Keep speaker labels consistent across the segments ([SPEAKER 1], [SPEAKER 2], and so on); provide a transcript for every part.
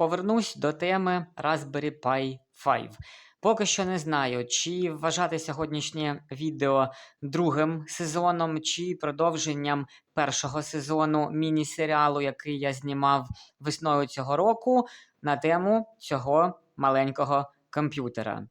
[SPEAKER 1] повернусь до теми Raspberry Pi 5. Поки що не знаю, чи вважати сьогоднішнє відео другим сезоном, чи продовженням першого сезону міні-серіалу, який я знімав весною цього року на тему цього маленького комп'ютера.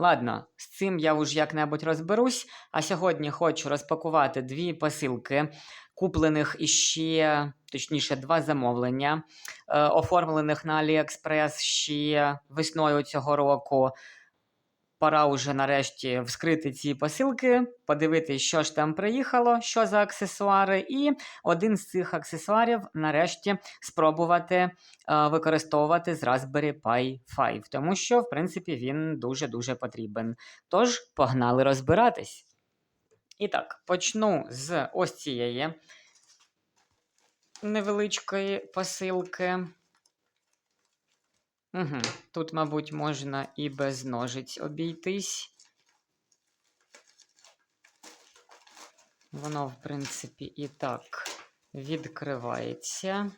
[SPEAKER 1] Ладно, з цим я уж як-небудь розберусь. А сьогодні хочу розпакувати дві посилки, куплених іще, точніше, два замовлення, е, оформлених на AliExpress ще весною цього року. Пора уже нарешті вскрити ці посилки, подивитися, що ж там приїхало, що за аксесуари, і один з цих аксесуарів нарешті спробувати е, використовувати з Raspberry Pi 5, тому що, в принципі, він дуже-дуже потрібен. Тож, погнали розбиратись. І так, почну з ось цієї невеличкої посилки. Угу. Тут, мабуть, можна і без ножиць обійтись. Воно, в принципі, і так відкривається.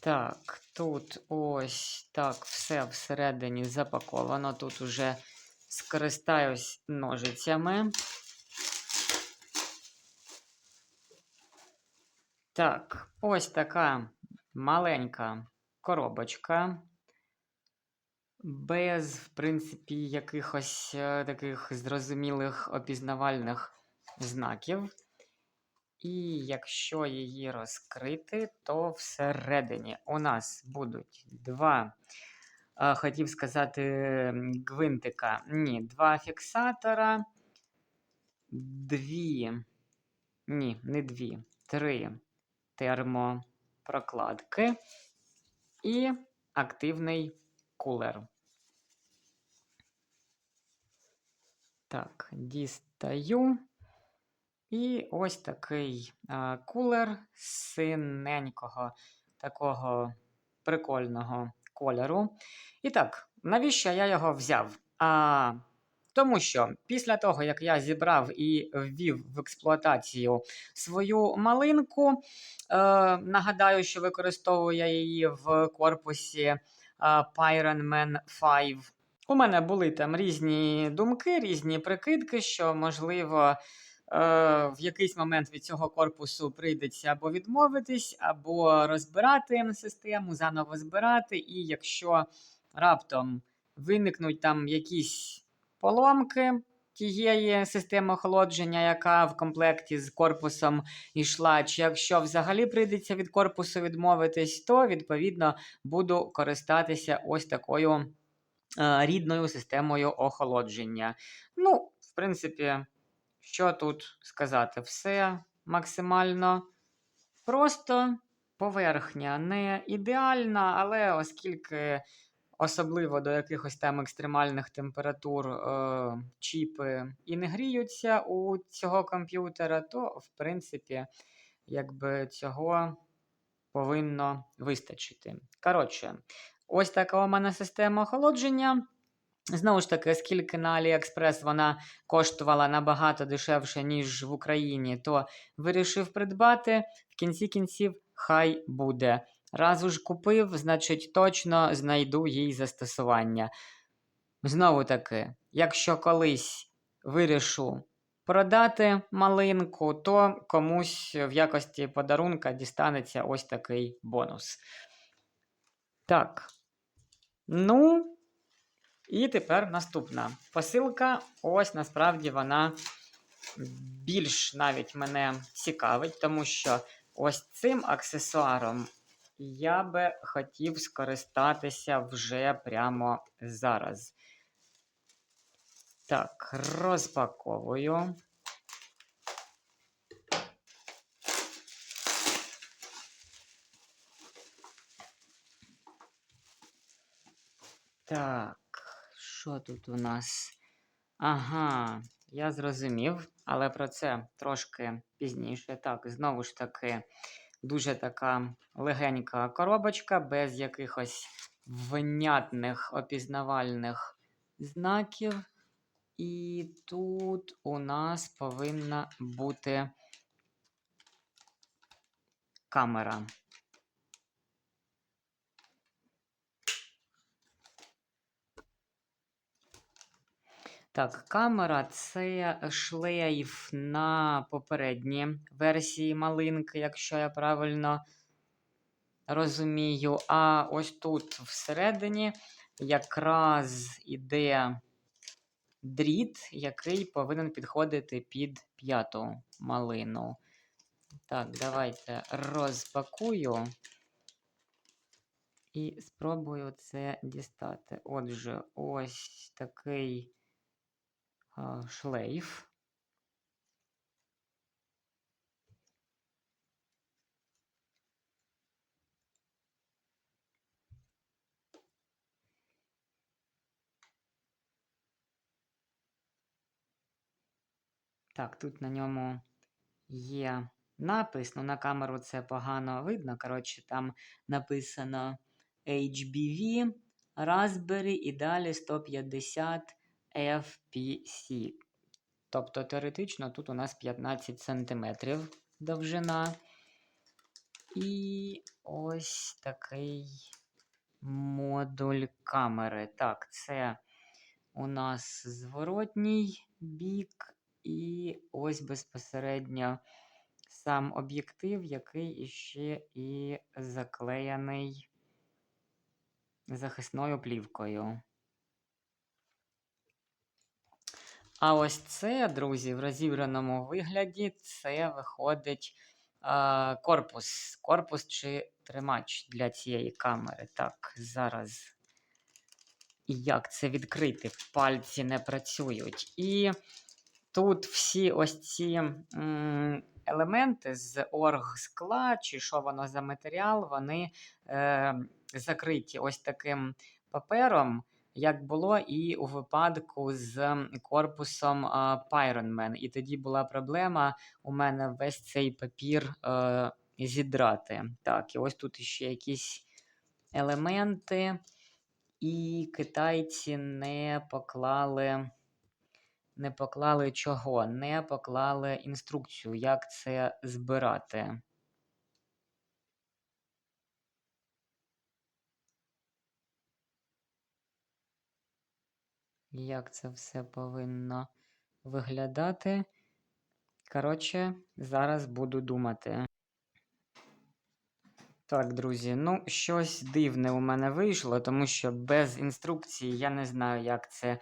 [SPEAKER 1] Так, тут ось так все всередині запаковано. Тут уже скористаюсь ножицями. Так, ось така маленька коробочка. Без, в принципі, якихось е, таких зрозумілих опізнавальних знаків. І якщо її розкрити, то всередині у нас будуть два, хотів сказати, гвинтика. Ні, два фіксатора, дві, ні, не дві, три термопрокладки і активний кулер. Так, дістаю. І ось такий а, кулер синенького, такого прикольного кольору. І так, навіщо я його взяв? А, Тому що після того, як я зібрав і ввів в експлуатацію свою малинку, е, нагадаю, що використовую я її в корпусі е, Pyron Man 5. У мене були там різні думки, різні прикидки, що, можливо, в якийсь момент від цього корпусу прийдеться або відмовитись, або розбирати систему, заново збирати. І якщо раптом виникнуть там якісь поломки тієї системи охолодження, яка в комплекті з корпусом йшла, чи якщо взагалі прийдеться від корпусу відмовитись, то відповідно буду користатися ось такою е, рідною системою охолодження. Ну, в принципі, що тут сказати? Все максимально просто. Поверхня не ідеальна, але оскільки особливо до якихось там екстремальних температур е, чіпи і не гріються у цього комп'ютера, то, в принципі, якби цього повинно вистачити. Коротше, ось така у мене система охолодження. Знову ж таки, оскільки на AliExpress вона коштувала набагато дешевше, ніж в Україні, то вирішив придбати. В кінці кінців хай буде. Раз уж купив, значить точно знайду їй застосування. Знову таки, якщо колись вирішу продати малинку, то комусь в якості подарунка дістанеться ось такий бонус. Так. Ну, і тепер наступна посилка. Ось насправді вона більш навіть мене цікавить, тому що ось цим аксесуаром я би хотів скористатися вже прямо зараз. Так, розпаковую. Так, що тут у нас? Ага, я зрозумів, але про це трошки пізніше. Так, знову ж таки, дуже така легенька коробочка, без якихось внятних опізнавальних знаків. І тут у нас повинна бути камера. Так, камера це шлейф на попередній версії малинки, якщо я правильно розумію. А ось тут всередині якраз іде дріт, який повинен підходити під п'яту малину. Так, давайте розпакую і спробую це дістати. Отже, ось такий шлейф. Так, тут на ньому є напис, ну на камеру це погано видно. Коротше, там написано HBV, Raspberry і далі 150 FPC. Тобто, теоретично, тут у нас 15 см довжина. І ось такий модуль камери. Так, це у нас зворотній бік, і ось безпосередньо сам об'єктив, який іще і заклеєний захисною плівкою. А ось це, друзі, в розібраному вигляді це виходить а, корпус. Корпус чи тримач для цієї камери. Так, зараз. Як це відкрити? Пальці не працюють. І тут всі ось ці м, елементи з оргскла, чи що воно за матеріал, вони е, закриті ось таким папером, як було і у випадку з корпусом Pyronman. І тоді була проблема у мене весь цей папір е, зідрати. Так, і ось тут ще якісь елементи, і китайці не поклали. Не поклали чого? Не поклали інструкцію, як це збирати. Як це все повинно виглядати? Коротше, зараз буду думати. Так, друзі, ну, щось дивне у мене вийшло, тому що без інструкції я не знаю, як це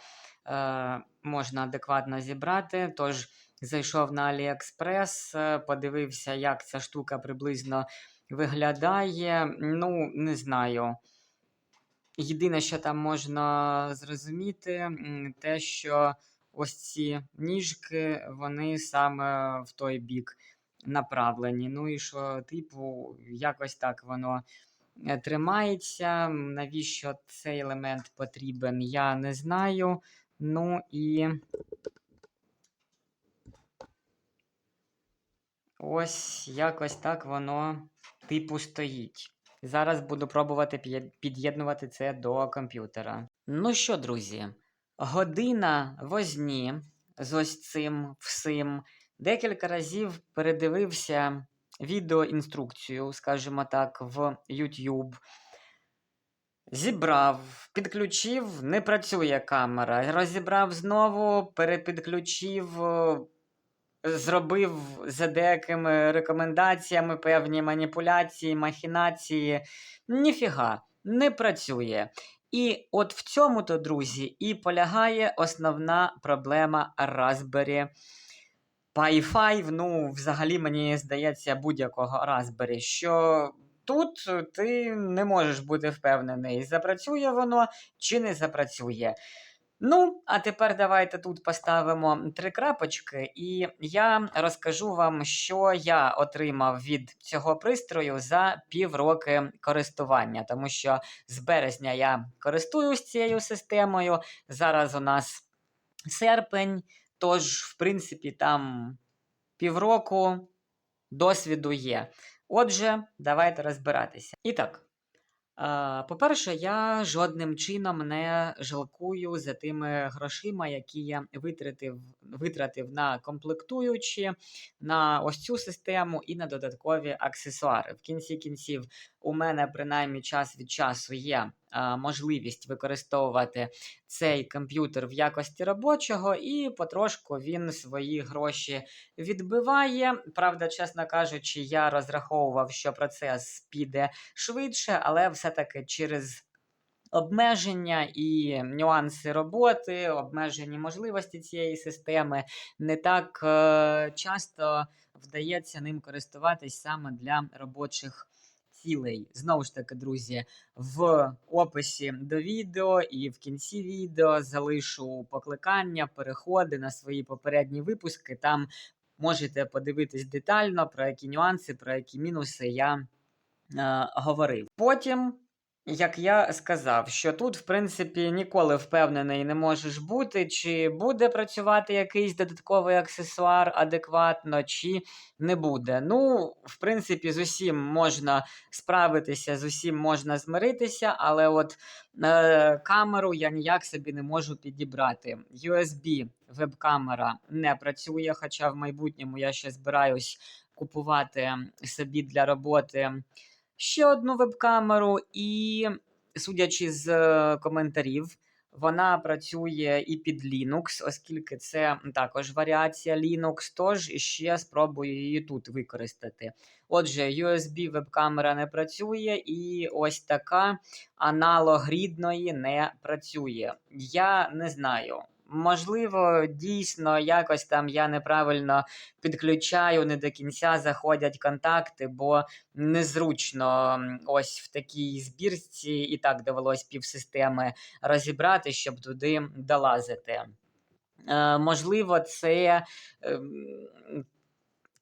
[SPEAKER 1] е, можна адекватно зібрати. Тож зайшов на AliExpress, е, подивився, як ця штука приблизно виглядає. Ну, не знаю. Єдине, що там можна зрозуміти, те, що ось ці ніжки, вони саме в той бік направлені. Ну і що, типу, якось так воно е, тримається. Навіщо цей елемент потрібен, я не знаю. Ну і ось якось так воно типу стоїть. Зараз буду пробувати під'єднувати це до комп'ютера. Ну що, друзі, година возні з ось цим всім. Декілька разів передивився відеоінструкцію, скажімо так, в YouTube. Зібрав, підключив, не працює камера. Розібрав знову, перепідключив, зробив за деякими рекомендаціями певні маніпуляції, махінації. Ніфіга, не працює. І от в цьому-то, друзі, і полягає основна проблема Raspberry Pi 5, ну, взагалі, мені здається, будь-якого Raspberry, що тут ти не можеш бути впевнений, запрацює воно чи не запрацює. Ну, а тепер давайте тут поставимо три крапочки, і я розкажу вам, що я отримав від цього пристрою за півроки користування, тому що з березня я користуюсь цією системою. Зараз у нас серпень, тож, в принципі, там півроку досвіду є. Отже, давайте розбиратися. І так. Е, По-перше, я жодним чином не жалкую за тими грошима, які я витратив, витратив на комплектуючі, на ось цю систему і на додаткові аксесуари. В кінці кінців, у мене принаймні час від часу є можливість використовувати цей комп'ютер в якості робочого, і потрошку він свої гроші відбиває. Правда, чесно кажучи, я розраховував, що процес піде швидше, але все-таки через. Обмеження і нюанси роботи, обмежені можливості цієї системи не так е, часто вдається ним користуватись саме для робочих цілей. Знову ж таки, друзі, в описі до відео і в кінці відео залишу покликання, переходи на свої попередні випуски. Там можете подивитись детально, про які нюанси, про які мінуси я е, говорив. Потім. Як я сказав, що тут, в принципі, ніколи впевнений не можеш бути, чи буде працювати якийсь додатковий аксесуар адекватно, чи не буде. Ну, в принципі, з усім можна справитися, з усім можна змиритися, але от е, камеру я ніяк собі не можу підібрати. USB веб-камера не працює, хоча в майбутньому я ще збираюсь купувати собі для роботи ще одну веб-камеру, і, судячи з е, коментарів, вона працює і під Linux, оскільки це також варіація Linux, тож ще спробую її тут використати. Отже, USB веб-камера не працює, і ось така аналог рідної не працює. Я не знаю. Можливо, дійсно якось там я неправильно підключаю, не до кінця заходять контакти, бо незручно ось в такій збірці і так довелось півсистеми розібрати, щоб туди долазити. Е, Можливо, це.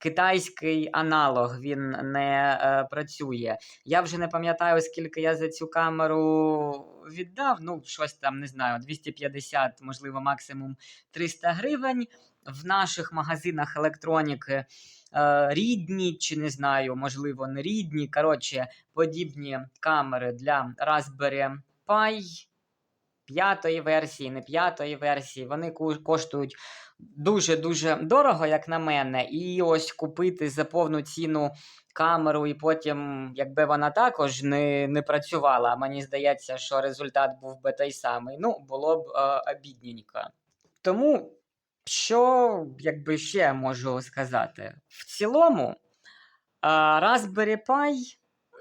[SPEAKER 1] Китайський аналог він не е, працює. Я вже не пам'ятаю, скільки я за цю камеру віддав. Ну, щось там не знаю, 250, можливо, максимум 300 гривень. В наших магазинах електроніки е, рідні, чи не знаю, можливо, не рідні. Коротше, подібні камери для Raspberry Pi. П'ятої версії, не п'ятої версії, вони коштують дуже-дуже дорого, як на мене. І ось купити за повну ціну камеру, і потім, якби вона також не не працювала, мені здається, що результат був би той самий. Ну, було б е, обідненько. Тому, що якби ще можу сказати? В цілому, е, Raspberry Pi,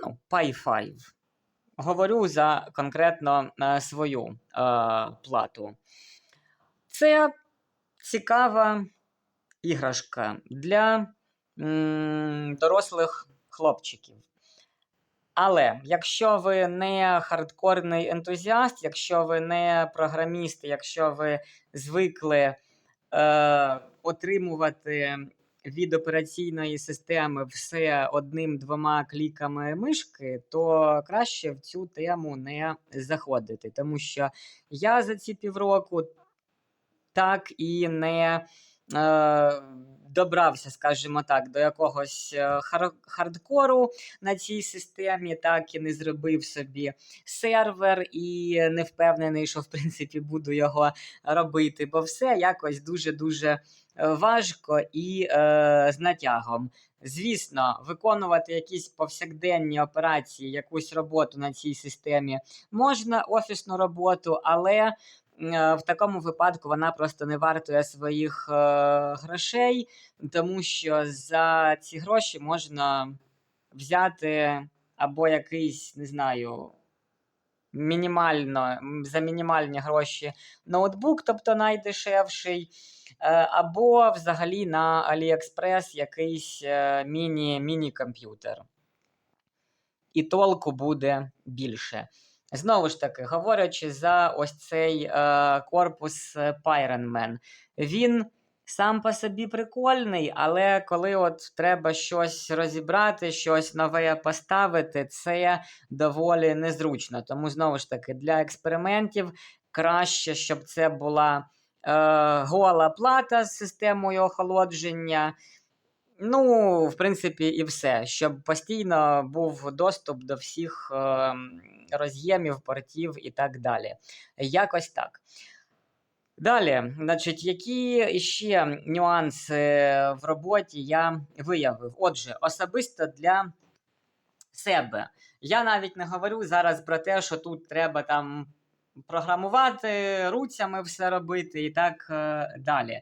[SPEAKER 1] ну, Pi 5. Говорю за конкретно е, свою е, плату. Це цікава іграшка для м, дорослих хлопчиків. Але якщо ви не хардкорний ентузіаст, якщо ви не програміст, якщо ви звикли е, отримувати від операційної системи все одним-двома кліками мишки, то краще в цю тему не заходити. Тому що я за ці півроку так і не е, добрався, скажімо так, до якогось е, хар хардкору на цій системі, так і не зробив собі сервер, і не впевнений, що в принципі буду його робити, бо все якось дуже-дуже е, важко і е, з натягом. Звісно, виконувати якісь повсякденні операції, якусь роботу на цій системі можна, офісну роботу, але в такому випадку вона просто не вартує своїх е, грошей, тому що за ці гроші можна взяти або якийсь, не знаю, мінімально за мінімальні гроші ноутбук, тобто найдешевший, е, або взагалі на AliExpress якийсь міні-міні-комп'ютер. І толку буде більше. Знову ж таки, говорячи за ось цей е, корпус Pyronman, він сам по собі прикольний, але коли от треба щось розібрати, щось нове поставити, це доволі незручно. Тому, знову ж таки, для експериментів краще, щоб це була е, гола плата з системою охолодження. Ну, в принципі, і все, щоб постійно був доступ до всіх е, роз'ємів, портів і так далі. Якось так. Далі, значить, які ще нюанси в роботі я виявив? Отже, особисто для себе. Я навіть не говорю зараз про те, що тут треба там програмувати, руцями все робити і так е, далі.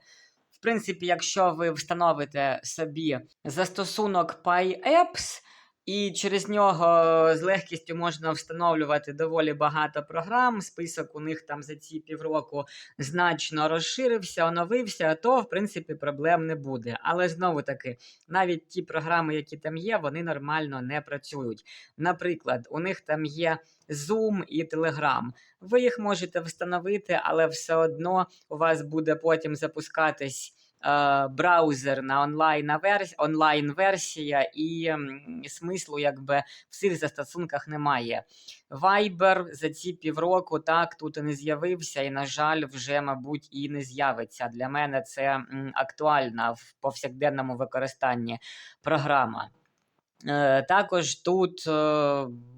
[SPEAKER 1] Принципі, якщо ви встановите собі застосунок PyApps, і через нього з легкістю можна встановлювати доволі багато програм. Список у них там за ці півроку значно розширився, оновився, то в принципі проблем не буде. Але знову таки, навіть ті програми, які там є, вони нормально не працюють. Наприклад, у них там є Zoom і Telegram. Ви їх можете встановити, але все одно у вас буде потім запускатись. Е, Браузер на онлайн онлайн версія, і смислу якби в цих застосунках немає. Viber за ці півроку так тут і не з'явився, і, на жаль, вже, мабуть, і не з'явиться. Для мене це актуальна в повсякденному використанні програма. Е, Також тут е,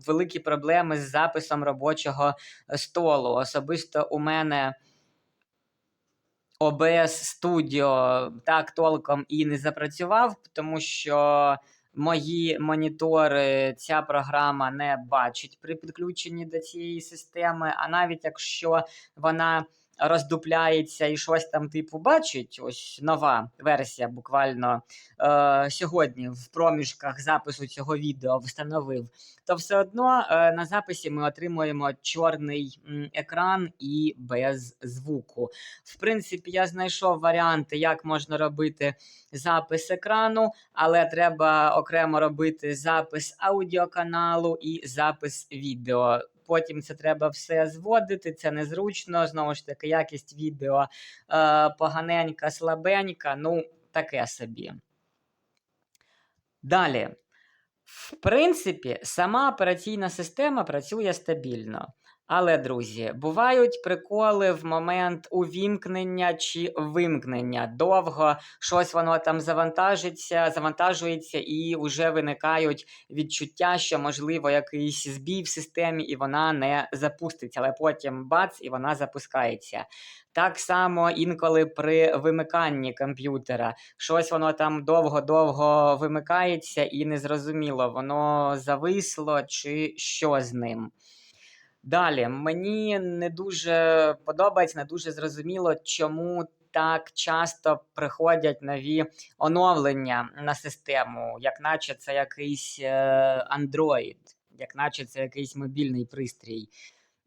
[SPEAKER 1] великі проблеми з записом робочого столу. Особисто у мене OBS Studio так толком і не запрацював, тому що мої монітори ця програма не бачить при підключенні до цієї системи. А навіть якщо вона роздупляється і щось там типу бачить, ось нова версія буквально е, сьогодні в проміжках запису цього відео встановив, то все одно е, на записі ми отримуємо чорний екран і без звуку. В принципі, я знайшов варіанти, як можна робити запис екрану, але треба окремо робити запис аудіоканалу і запис відео. Потім це треба все зводити, це незручно. Знову ж таки, якість відео е, поганенька, слабенька, ну, таке собі. Далі. В принципі, сама операційна система працює стабільно. Але, друзі, бувають приколи в момент увімкнення чи вимкнення. Довго щось воно там завантажиться, завантажується, і вже виникають відчуття, що можливо якийсь збій в системі, і вона не запуститься. Але потім бац, і вона запускається. Так само інколи при вимиканні комп'ютера. Щось воно там довго-довго вимикається, і незрозуміло, воно зависло чи що з ним. Далі, мені не дуже подобається, не дуже зрозуміло, чому так часто приходять нові оновлення на систему, як наче це якийсь е, Android, як наче це якийсь мобільний пристрій.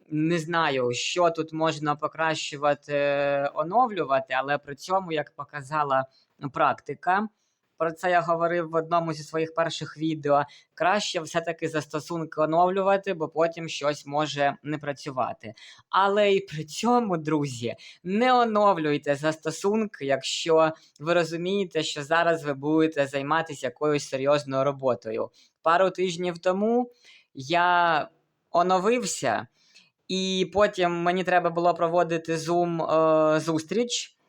[SPEAKER 1] Не знаю, що тут можна покращувати, оновлювати, але при цьому, як показала практика, про це я говорив в одному зі своїх перших відео. Краще все-таки застосунки оновлювати, бо потім щось може не працювати. Але і при цьому, друзі, не оновлюйте застосунки, якщо ви розумієте, що зараз ви будете займатися якоюсь серйозною роботою. Пару тижнів тому я оновився, і потім мені треба було проводити Zoom е, зустріч.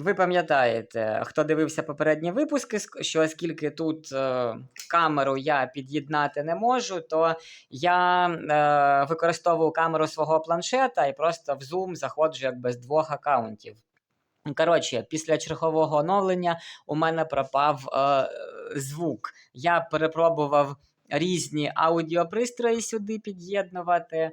[SPEAKER 1] Ви пам'ятаєте, хто дивився попередні випуски, ск- що оскільки тут е, камеру я під'єднати не можу, то я е, використовую камеру свого планшета і просто в Zoom заходжу якби з двох аккаунтів. Коротше, після чергового оновлення у мене пропав е, звук. Я перепробував різні аудіопристрої сюди під'єднувати.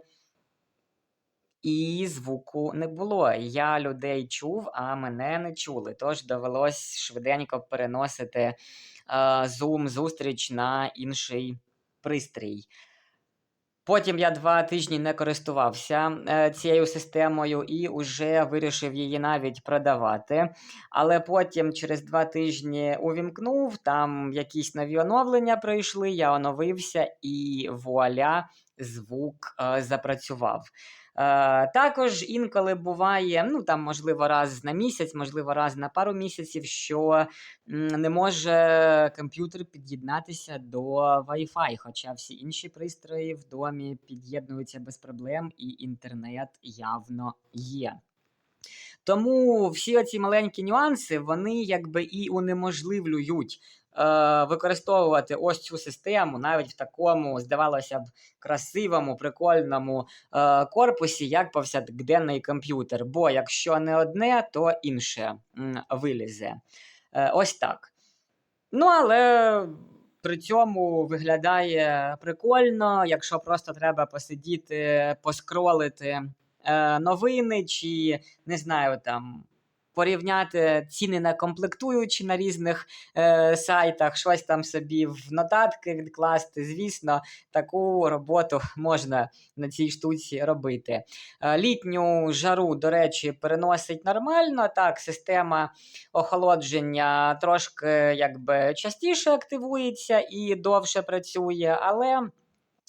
[SPEAKER 1] І звуку не було. Я людей чув, а мене не чули. Тож довелось швиденько переносити Zoom зустріч на інший пристрій. Потім я два тижні не користувався е, цією системою і вже вирішив її навіть продавати. Але потім через два тижні увімкнув, там якісь нові оновлення прийшли, я оновився і вуаля, звук е, запрацював. Е, також інколи буває, ну там, можливо, раз на місяць, можливо, раз на пару місяців, що не може комп'ютер під'єднатися до Wi-Fi, хоча всі інші пристрої в домі під'єднуються без проблем, і інтернет явно є. Тому всі оці маленькі нюанси, вони якби і унеможливлюють використовувати ось цю систему навіть в такому, здавалося б, красивому, прикольному е, корпусі, як повсякденний комп'ютер. Бо якщо не одне, то інше вилізе. Е, ось так. Ну, але при цьому виглядає прикольно, якщо просто треба посидіти, поскролити е, новини, чи не знаю там. Порівняти ціни на комплектуючі на різних е, сайтах, щось там собі в нотатки відкласти. Звісно, таку роботу можна на цій штуці робити. Е, літню жару, до речі, переносить нормально. Так, система охолодження трошки якби частіше активується і довше працює, але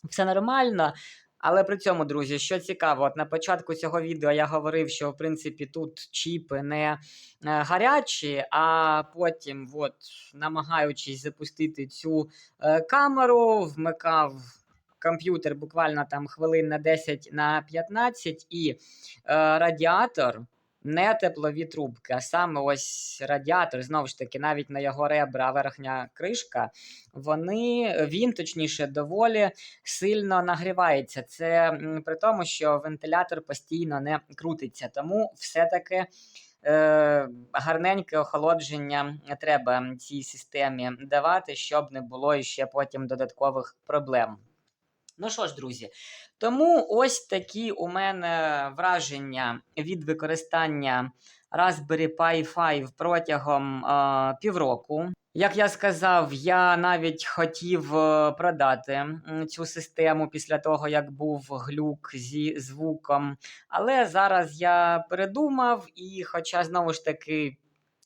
[SPEAKER 1] все нормально. Але при цьому, друзі, що цікаво, от на початку цього відео я говорив, що в принципі тут чіпи не е, гарячі, а потім, от, намагаючись запустити цю е, камеру, вмикав комп'ютер буквально там хвилин на 10 на 15, і е, радіатор. Не теплові трубки, а саме ось радіатор, знову ж таки, навіть на його ребра верхня кришка, вони, він, точніше, доволі сильно нагрівається. Це при тому, що вентилятор постійно не крутиться. Тому все-таки е, гарненьке охолодження треба цій системі давати, щоб не було ще потім додаткових проблем. Ну що ж, друзі, тому ось такі у мене враження від використання Raspberry Pi 5 протягом е, півроку. Як я сказав, я навіть хотів е, продати цю систему після того, як був глюк зі звуком. Але зараз я передумав, і, хоча знову ж таки.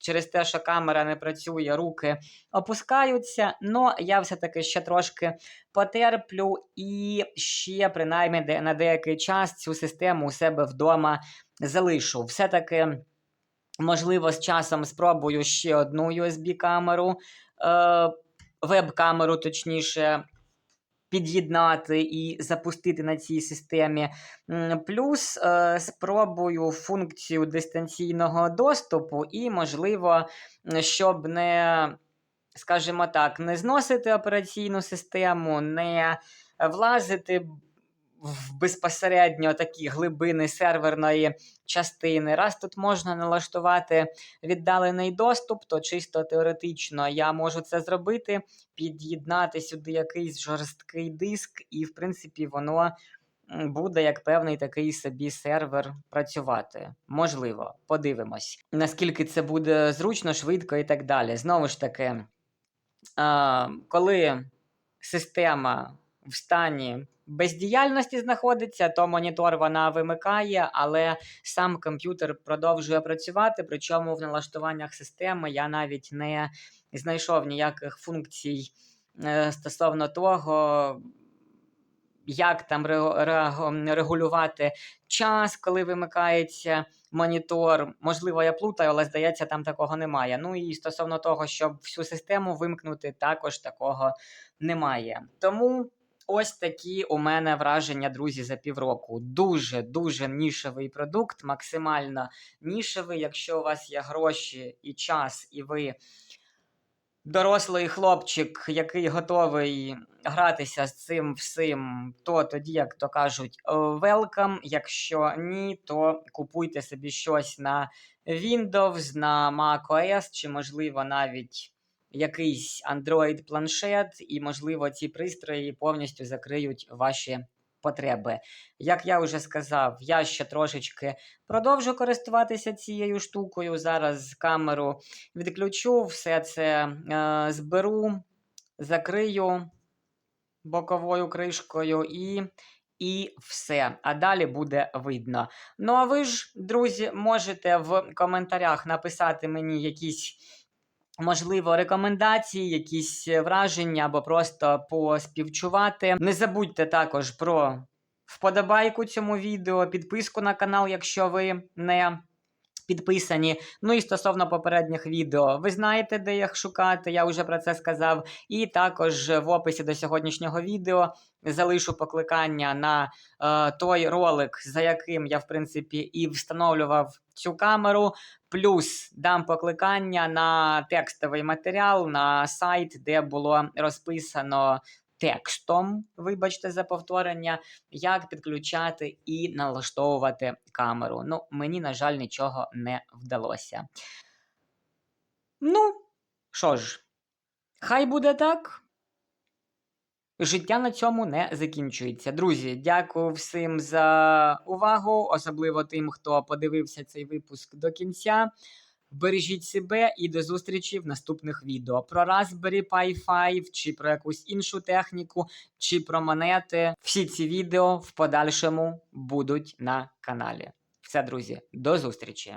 [SPEAKER 1] Через те, що камера не працює, руки опускаються. але я все-таки ще трошки потерплю і ще, принаймні, на деякий час цю систему у себе вдома залишу. Все-таки, можливо, з часом спробую ще одну USB-камеру, е, веб-камеру, точніше. Під'єднати і запустити на цій системі. Плюс е, спробую функцію дистанційного доступу, і, можливо, щоб не, скажімо так, не зносити операційну систему, не влазити в безпосередньо такі глибини серверної частини. Раз тут можна налаштувати віддалений доступ, то чисто теоретично я можу це зробити, під'єднати сюди якийсь жорсткий диск, і, в принципі, воно буде як певний такий собі сервер працювати. Можливо, подивимось, наскільки це буде зручно, швидко і так далі. Знову ж таки, коли система в стані бездіяльності знаходиться, то монітор вона вимикає, але сам комп'ютер продовжує працювати. Причому в налаштуваннях системи я навіть не знайшов ніяких функцій е, стосовно того. Як там ре- ре- регулювати час, коли вимикається монітор? Можливо, я плутаю, але здається, там такого немає. Ну і стосовно того, щоб всю систему вимкнути, також такого немає. Тому ось такі у мене враження, друзі, за півроку. Дуже дуже нішевий продукт, максимально нішевий. Якщо у вас є гроші і час, і ви дорослий хлопчик, який готовий гратися з цим всім, то тоді, як то кажуть, welcome. Якщо ні, то купуйте собі щось на Windows, на macOS, чи, можливо, навіть якийсь Android планшет, і, можливо, ці пристрої повністю закриють ваші потреби. Як я вже сказав, я ще трошечки продовжу користуватися цією штукою. Зараз камеру відключу, все це е, зберу, закрию боковою кришкою і. І все. А далі буде видно. Ну, а ви ж, друзі, можете в коментарях написати мені якісь, можливо, рекомендації, якісь е, враження або просто поспівчувати. Не забудьте також про вподобайку цьому відео, підписку на канал, якщо ви не підписані. Ну і стосовно попередніх відео, ви знаєте, де їх шукати, я вже про це сказав. І також в описі до сьогоднішнього відео залишу покликання на е, той ролик, за яким я, в принципі, і встановлював цю камеру. Плюс дам покликання на текстовий матеріал на сайт, де було розписано текстом, вибачте за повторення, як підключати і налаштовувати камеру. Ну, мені, на жаль, нічого не вдалося. Ну, що ж, хай буде так. життя на цьому не закінчується. Друзі, дякую всім за увагу, особливо тим, хто подивився цей випуск до кінця. Бережіть себе і до зустрічі в наступних відео про Raspberry Pi 5, чи про якусь іншу техніку, чи про монети. Всі ці відео в подальшому будуть на каналі. Все, друзі, до зустрічі!